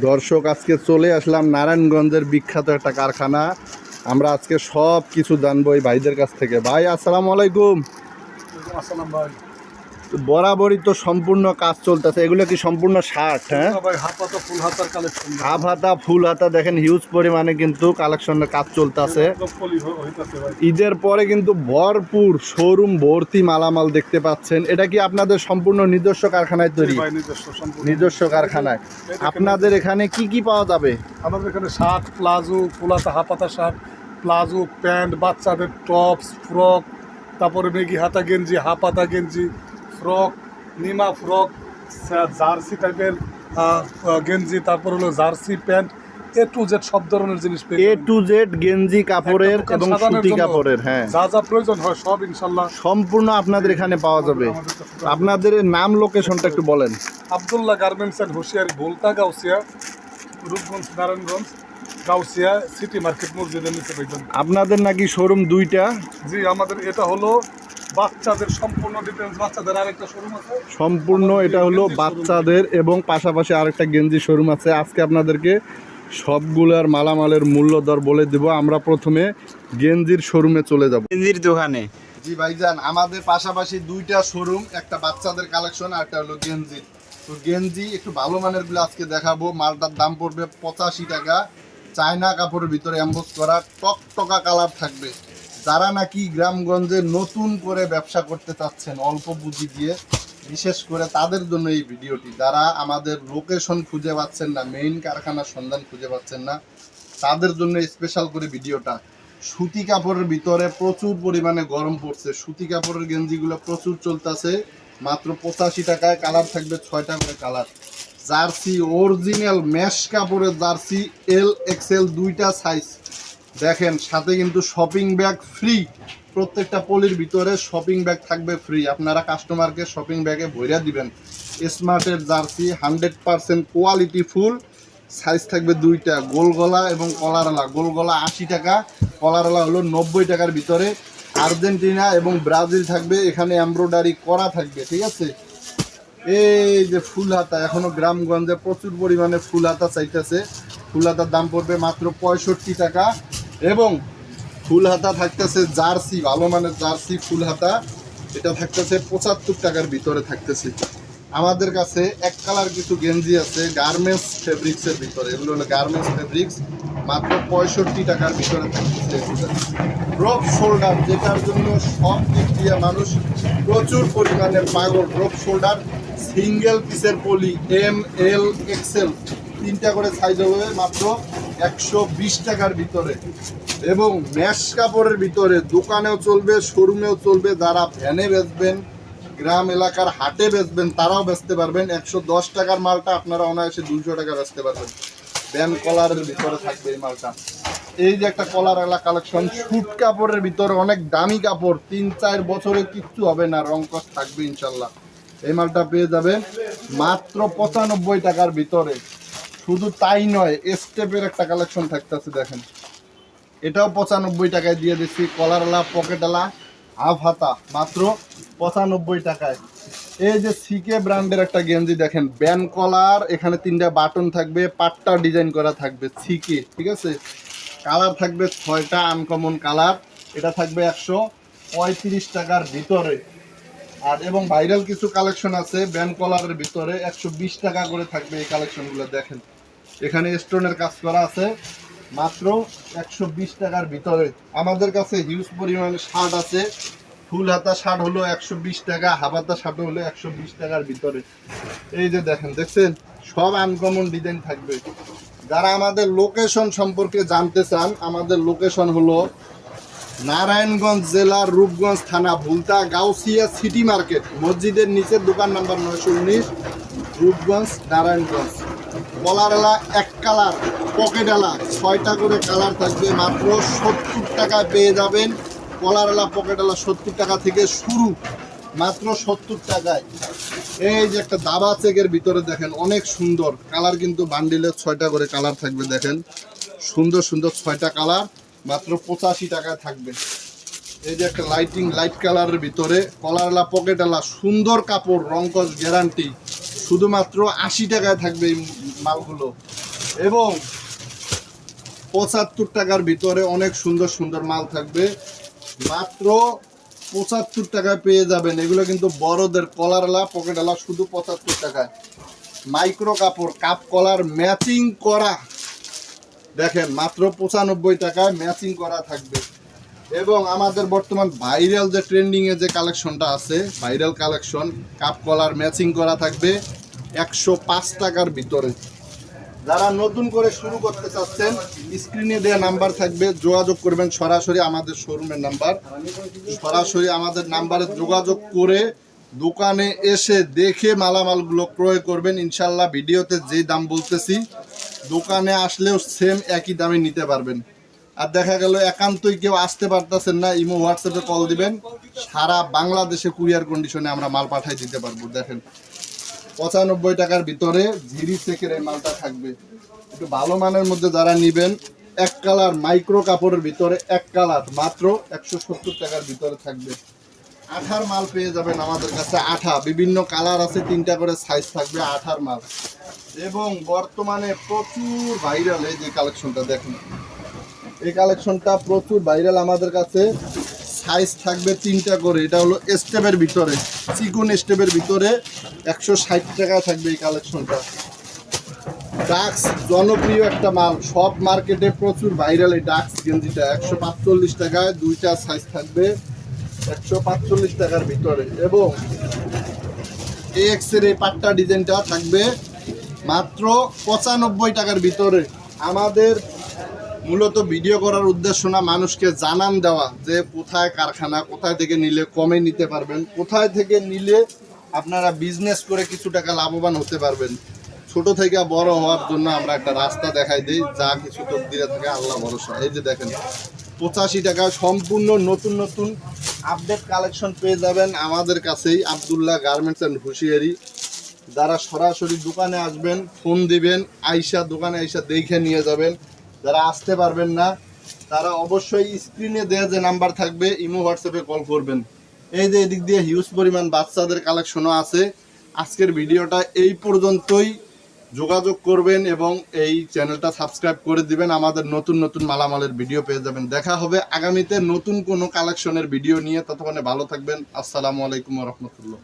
দর্শক, আজকে চলে আসলাম নারায়ণগঞ্জের বিখ্যাত একটা কারখানা। আমরা আজকে সব কিছু জানব এই ভাইদের কাছ থেকে। ভাই, আসসালামু আলাইকুম। আসসালাম ভাই। বরাবরই তো সম্পূর্ণ কাজ চলতেছে। এগুলো কি সম্পূর্ণ শার্ট হ্যাঁ? হাফ হাতা ফুল হাতা দেখেন হিউজ পরিমাণে কিন্তু কালেকশনের কাজ চলতেছে। ঈদের পরে কিন্তু ভরপুর শোরুম ভর্তি মালামাল দেখতে পাচ্ছেন। এটা কি আপনাদের সম্পূর্ণ নিজস্ব কারখানায় তৈরি? নিজস্ব কারখানায়। আপনাদের এখানে কি কি পাওয়া যাবে? আমাদের এখানে শার্ট প্লাজো ফুল হাতা হাফ হাতা শার্ট প্লাজো প্যান্ট বাচ্চাদের টপস ফ্রক তারপরে মেগি হাতা গেঞ্জি হাফ হাতা গেঞ্জি ফ্রক নিমা ফ্রক জার্সি টাইপের গেঞ্জি তারপর হলো jersey pant A to Z সব ধরনের জিনিস এ টু জেড গেঞ্জি কাপড়ের এবং সুতি কাপড়ের হ্যাঁ। যা যা প্রয়োজন হয় সব ইনশাল্লাহ সম্পূর্ণ আপনাদের এখানে পাওয়া যাবে। আপনাদের নাম লোকেশনটা একটু বলেন। আবদুল্লাহ গার্মেন্টস অ্যান্ড হুশিয়ারি ভোলতা গাউসিয়া রূপগঞ্জ নারায়ণগঞ্জ গাউসিয়া সিটি মার্কেট মসজিদের নিচে আপনাদের নাকি শোরুম দুইটা? জি আমাদের এটা হলো বাচ্চাদের সম্পূর্ণ ডিটেলস বাচ্চাদের আরেকটা শোরুম আছে। সম্পূর্ণ এটা হলো বাচ্চাদের এবং পাশাপাশি আরেকটা গেঞ্জি শোরুম আছে। আজকে আপনাদেরকে সবগুলার মালামালের মূল্য দর বলে দেব। আমরা প্রথমে গেঞ্জির শোরুমে চলে যাব। গেঞ্জির দোকানে। জি ভাইজান আমাদের পাশাপাশি দুইটা শোরুম একটা বাচ্চাদের কালেকশন আর একটা হলো গেঞ্জি তো গেঞ্জি একটু ভালো মানেরগুলো আজকে দেখাবো। মালটার দাম পড়বে পঁচাশি টাকা। চায়না কাপড়ের ভিতরে অ্যাম্বোস করা টকটকা কালার থাকবে। যারা নাকি গ্রামগঞ্জে নতুন করে ব্যবসা করতে চাচ্ছেন, অল্প পুঁজি দিয়ে, বিশেষ করে তাদের জন্য এই ভিডিওটি। যারা আমাদের লোকেশন খুঁজে পাচ্ছেন না মেইন কারখানার সন্ধান খুঁজে পাচ্ছেন না, তাদের জন্য স্পেশাল করে ভিডিওটা। সুতি কাপড়ের ভিতরে প্রচুর পরিমাণে গরম পড়ছে। সুতি কাপড়ের গেঞ্জিগুলো প্রচুর চলতেছে। মাত্র পঁচাশি টাকায় কালার থাকবে ছয়টা করে কালার। জার্সি অরিজিনাল ম্যাশ কাপড়ের জার্সি এল এক্সেল দুইটা সাইজ দেখেন, সাথে কিন্তু শপিং ব্যাগ ফ্রি প্রত্যেকটা পলির ভিতরে শপিং ব্যাগ থাকবে ফ্রি আপনারা কাস্টমারকে শপিং ব্যাগে ভরিয়া দিবেন। স্মার্টের jersey hundred percent quality full size থাকবে দুইটা গোল গলা এবং কলারওয়ালা গোল গলা আশি টাকা কলারওয়ালা হলো নব্বই টাকার ভিতরে। আর্জেন্টিনা এবং ব্রাজিল থাকবে, এখানে এমব্রয়ডারি করা থাকবে, ঠিক আছে? এই যে ফুল হাতা, এখনও গ্রামগঞ্জে প্রচুর পরিমাণে ফুল হাতা চাইতেছে। ফুল হাতার দাম পড়বে মাত্র পঁয়ষট্টি টাকা। এবং ফুল হাতা থাকতেছে জার্সি, ভালো মানের জার্সি, ফুল হাতা। এটা থাকতেছে পঁচাত্তর টাকার ভিতরে থাকতেছে। আমাদের কাছে এক কালার কিছু গেঞ্জি আছে, গার্মেন্টস ফেব্রিক্সের ভিতরে। এগুলো হলো গার্মেন্টস ফেব্রিক্স মাত্র পঁয়ষট্টি টাকার ভিতরে থাকতেছে ড্রপ শোল্ডার, যেটার জন্য সব দিক দিয়ে মানুষ প্রচুর পরিমাণে পাগল। ড্রপ শোল্ডার সিঙ্গেল পিসের পলি এম এল এক্সেল তিনটা করে সাইজ হবে মাত্র একশো বিশ টাকার ভিতরে। এবং ম্যাশ কাপড়ের ভিতরে দোকানেও চলবে, শোরুমেও চলবে, যারা ভ্যানে বেচবেন, গ্রাম এলাকার হাটে বেচবেন, তারাও বেচতে পারবেন। একশো দশ টাকার মালটা আপনারা অনায়াসে দুইশো টাকা বেচতে পারবেন। ব্যান কলারের ভিতরে থাকবে এই মালটা। এই যে একটা কলার এলা কালেকশন শুট কাপড়ের ভিতরে অনেক দামি কাপড়, তিন, চার বছরে কিচ্ছু হবে না, রং কস থাকবে ইনশাল্লাহ। এই মালটা পেয়ে যাবে মাত্র পঁচানব্বই টাকার ভিতরে। শুধু তাই নয় স্টেপের একটা কালেকশন থাকতেছে দেখেন। এটাও পঁচানব্বই টাকায় দিয়ে দিচ্ছি, কলারওয়ালা পকেটওয়ালা হাফ হাতা, মাত্র পঁচানব্বই টাকায়। এই যে সিকে ব্র্যান্ডের একটা গেঞ্জি দেখেন, ব্যান কলার, এখানে তিনটা বাটন থাকবে, পাটটা ডিজাইন করা থাকবে সিকে ঠিক আছে? কালার থাকবে ছয়টা আনকমন কালার এটা থাকবে একশো পঁয়ত্রিশ টাকার ভিতরে। আর এবং ভাইরাল কিছু কালেকশন আছে, ব্যান কলারের ভিতরে একশো বিশ টাকা করে থাকবে এই কালেকশনগুলো দেখেন। এখানে স্টোনের কাজ করা আছে। মাত্র একশো বিশ টাকার ভিতরে। আমাদের কাছে হিউজ পরিমাণে শার্ট আছে। ফুল হাতা শার্ট হলো একশো বিশ টাকা হাফ হাতা শার্ট হলো একশো বিশ টাকার ভিতরে। এই যে দেখেন, দেখছেন? সব আনকমন ডিজাইন থাকবে। যারা আমাদের লোকেশন সম্পর্কে জানতে চান, আমাদের লোকেশন হলো নারায়ণগঞ্জ জেলার রূপগঞ্জ থানা, ভুলতা, গাউসিয়া সিটি মার্কেট মসজিদের নিচের দোকান নাম্বার নয়শো উনিশ, রূপগঞ্জ, নারায়ণগঞ্জ। কলারওয়ালা এক কালার পকেটওয়ালা ছয়টা করে কালার থাকবে মাত্র সত্তর টাকায় পেয়ে যাবেন। কলারওয়ালা পকেটওয়ালা সত্তর টাকা থেকে শুরু, মাত্র সত্তর টাকায়। এই যে একটা দাবা চেকের ভিতরে দেখেন, অনেক সুন্দর। কালার কিন্তু বান্ডিলের ছয়টা করে কালার থাকবে, দেখেন। সুন্দর সুন্দর ছয়টা কালার, মাত্র পঁচাশি টাকায় থাকবে। এই যে একটা লাইটিং লাইট কালারের ভিতরে কলারলা পকেটওয়ালা সুন্দর কাপড়, রংকস গ্যারান্টি শুধুমাত্র আশি টাকায় থাকবে এই মালগুলো। এবং পঁচাত্তর টাকার ভিতরে অনেক সুন্দর সুন্দর মাল থাকবে। মাত্র পঁচাত্তর টাকায় পেয়ে যাবেন। এগুলো কিন্তু বড়দের কলারলা পকেটালা শুধু পঁচাত্তর টাকায়। মাইক্রো কাপড়, কাপ কলার ম্যাচিং করা। দেখেন, মাত্র পঁচানব্বই টাকায় ম্যাচিং করা থাকবে। এবং আমাদের বর্তমান ভাইরাল যে ট্রেন্ডিং এ যে কালেকশনটা আছে viral collection cup collar matching করা থাকবে একশো পাঁচ টাকার ভিতরে। যারা নতুন করে শুরু করতে চাচ্ছেন স্ক্রিনে দেওয়া নাম্বার থাকবে, যোগাযোগ করবেন সরাসরি আমাদের শোরুমের নাম্বার সরাসরি আমাদের নাম্বারে যোগাযোগ করে দোকানে এসে দেখে মালামালগুলো ক্রয় করবেন। ইনশাল্লাহ ভিডিওতে যে দাম বলতেছি, দোকানে আসলেও সেম একই দামে নিতে পারবেন। আর দেখা গেল একান্তই কেউ আসতে পারতেছেন না। ইমো হোয়াটসঅ্যাপে কল দিবেন। সারা বাংলাদেশে কুরিয়ার কন্ডিশনে আমরা মাল পাঠাই দিতে পারব। দেখেন, পঁচানব্বই টাকার ভিতরে ঝিরি চেকের এই মালটা থাকবে। একটু ভালো মানের মধ্যে যারা নিবেন, এক কালার মাইক্রো কাপড়ের ভিতরে এক কালার মাত্র একশো সত্তর টাকার ভিতরে থাকবে। আঠার মাল পেয়ে যাবেন আমাদের কাছে আঠা। বিভিন্ন কালার আছে, তিনটা করে সাইজ থাকবে আঠার মাল। এবং বর্তমানে প্রচুর ভাইরাল এই যে কালেকশনটা দেখুন। এই কালেকশনটা প্রচুর ভাইরাল আমাদের কাছে। সাইজ থাকবে তিনটা করে। এটা হলো স্টেপের ভিতরে, চিকুন স্টেপের ভিতরে। একশো ষাট টাকা থাকবে এই কালেকশনটা ডাক্স জনপ্রিয় একটা মাল। সব মার্কেটে প্রচুর ভাইরাল এই ডাক্স গেঞ্জিটা। একশো পাঁচচল্লিশ টাকায় দুইটা সাইজ থাকবে। একশো পাঁচচল্লিশ টাকার ভিতরে। এবং এক্সের এই পাট্টা ডিজাইনটা থাকবে মাত্র পঁচানব্বই টাকার ভিতরে। আমাদের মূলত ভিডিও করার উদ্দেশ্য না, মানুষকে জানান দেওয়া যে কোথায় কারখানা, কোথায় থেকে নিলে কমে নিতে পারবেন, কোথায় থেকে নিলে আপনারা বিজনেস করে কিছু টাকা লাভবান হতে পারবেন। ছোট থেকে বড় হওয়ার জন্য আমরা একটা রাস্তা দেখাই দিই, যা কিছু তকদিরে থাকে আল্লাহ ভরসা। এই যে দেখেন, পঁচাশি টাকা সম্পূর্ণ নতুন নতুন আপডেট কালেকশন পেয়ে যাবেন আমাদের কাছেই, আবদুল্লাহ গার্মেন্টস অ্যান্ড হুঁশিয়ারি। যারা সরাসরি দোকানে আসবেন ফোন দিবেন, আইসা দোকানে আইসা দেখে নিয়ে যাবেন। যারা আসতে পারবেন না, তারা অবশ্যই স্ক্রিনে দেওয়া যে নাম্বার থাকবে, ইমো হোয়াটসঅ্যাপে কল করবেন। এই যে এদিক দিয়ে হিউজ পরিমাণ বাচ্চাদের কালেকশনও আছে। আজকের ভিডিওটা এই পর্যন্তই। যোগাযোগ করবেন এবং এই চ্যানেলটা সাবস্ক্রাইব করে দিবেন। আমাদের নতুন নতুন মালামালের ভিডিও পেয়ে যাবেন। দেখা হবে আগামীতে নতুন কোনো কালেকশনের ভিডিও নিয়ে। ততক্ষণে ভালো থাকবেন। আসসালামু আলাইকুম রহমতুল্লাহ।